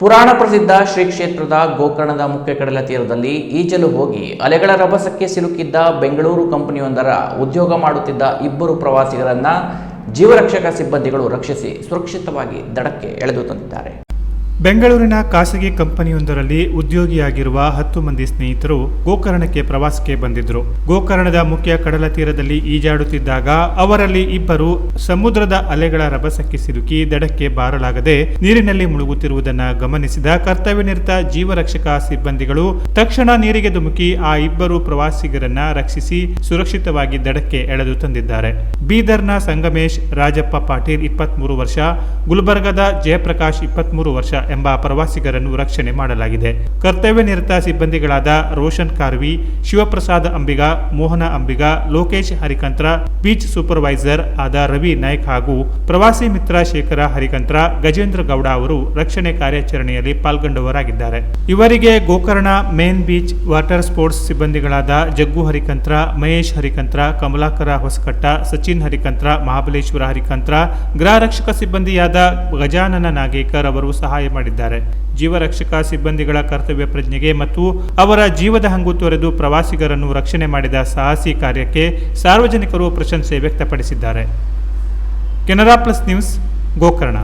ಪುರಾಣ ಪ್ರಸಿದ್ಧ ಶ್ರೀ ಕ್ಷೇತ್ರದ ಗೋಕರ್ಣದ ಮುಖ್ಯ ಕಡಲ ತೀರದಲ್ಲಿ ಈಜಲು ಹೋಗಿ ಅಲೆಗಳ ರಭಸಕ್ಕೆ ಸಿಲುಕಿದ್ದ ಬೆಂಗಳೂರು ಕಂಪನಿಯೊಂದರ ಉದ್ಯೋಗ ಮಾಡುತ್ತಿದ್ದ ಇಬ್ಬರು ಪ್ರವಾಸಿಗರನ್ನ ಜೀವರಕ್ಷಕ ಸಿಬ್ಬಂದಿಗಳು ರಕ್ಷಿಸಿ ಸುರಕ್ಷಿತವಾಗಿ ದಡಕ್ಕೆ ಎಳೆದು ತಂದಿದ್ದಾರೆ. ಬೆಂಗಳೂರಿನ ಖಾಸಗಿ ಕಂಪನಿಯೊಂದರಲ್ಲಿ ಉದ್ಯೋಗಿಯಾಗಿರುವ ಹತ್ತು ಮಂದಿ ಸ್ನೇಹಿತರು ಗೋಕರ್ಣಕ್ಕೆ ಪ್ರವಾಸಕ್ಕೆ ಬಂದಿದ್ರು. ಗೋಕರ್ಣದ ಮುಖ್ಯ ಕಡಲ ತೀರದಲ್ಲಿ ಈಜಾಡುತ್ತಿದ್ದಾಗ ಅವರಲ್ಲಿ ಇಬ್ಬರು ಸಮುದ್ರದ ಅಲೆಗಳ ರಭಸಕ್ಕೆ ಸಿಲುಕಿ ದಡಕ್ಕೆ ಬಾರಲಾಗದೆ ನೀರಿನಲ್ಲಿ ಮುಳುಗುತ್ತಿರುವುದನ್ನು ಗಮನಿಸಿದ ಕರ್ತವ್ಯನಿರತ ಜೀವರಕ್ಷಕ ಸಿಬ್ಬಂದಿಗಳು ತಕ್ಷಣ ನೀರಿಗೆ ಧುಮುಕಿ ಆ ಇಬ್ಬರು ಪ್ರವಾಸಿಗರನ್ನ ರಕ್ಷಿಸಿ ಸುರಕ್ಷಿತವಾಗಿ ದಡಕ್ಕೆ ಎಳೆದು ತಂದಿದ್ದಾರೆ. ಬೀದರ್ನ ಸಂಗಮೇಶ್ ರಾಜಪ್ಪ ಪಾಟೀಲ್ ಇಪ್ಪತ್ಮೂರು ವರ್ಷ, ಗುಲ್ಬರ್ಗದ ಜಯಪ್ರಕಾಶ್ ಇಪ್ಪತ್ಮೂರು ವರ್ಷ ಎಂಬ ಪ್ರವಾಸಿಗರನ್ನು ರಕ್ಷಣೆ ಮಾಡಲಾಗಿದೆ. ಕರ್ತವ್ಯ ನಿರತ ಸಿಬ್ಬಂದಿಗಳಾದ ರೋಷನ್ ಕಾರ್ವಿ, ಶಿವಪ್ರಸಾದ್ ಅಂಬಿಗ, ಮೋಹನ ಅಂಬಿಗ, ಲೋಕೇಶ್ ಹರಿಕಂತ್ರ, ಬೀಚ್ ಸೂಪರ್ವೈಸರ್ ಆದ ರವಿ ನಾಯ್ಕ್ ಹಾಗೂ ಪ್ರವಾಸಿ ಮಿತ್ರ ಶೇಖರ ಹರಿಕಂತ್ರ, ಗಜೇಂದ್ರ ಗೌಡ ಅವರು ರಕ್ಷಣೆ ಕಾರ್ಯಾಚರಣೆಯಲ್ಲಿ ಪಾಲ್ಗೊಂಡವರಾಗಿದ್ದಾರೆ. ಇವರಿಗೆ Gokarna, main beach, water sports ಸಿಬ್ಬಂದಿಗಳಾದ Jaggu Harikantra, Mahesh Harikantra, Kamalakara Hosakatta, Sachin Harikantra, Mahabaleshwara Harikantra ಗೃಹ ರಕ್ಷಕ ಸಿಬ್ಬಂದಿಯಾದ ಗಜಾನನ ನಾಗೇಕರ್ ಅವರು ಸಹಾಯ ಮಾಡಿದ್ದಾರೆ. ಜೀವರಕ್ಷಕ ಸಿಬ್ಬಂದಿಗಳ ಕರ್ತವ್ಯ ಪ್ರಜ್ಞೆಗೆ ಮತ್ತು ಅವರ ಜೀವದ ಹಂಗು ತೊರೆದು ಪ್ರವಾಸಿಗರನ್ನು ರಕ್ಷಣೆ ಮಾಡಿದ ಸಾಹಸಿ ಕಾರ್ಯಕ್ಕೆ ಸಾರ್ವಜನಿಕರು ಪ್ರಶಂಸೆ ವ್ಯಕ್ತಪಡಿಸಿದ್ದಾರೆ. Canara plus news Gokarna.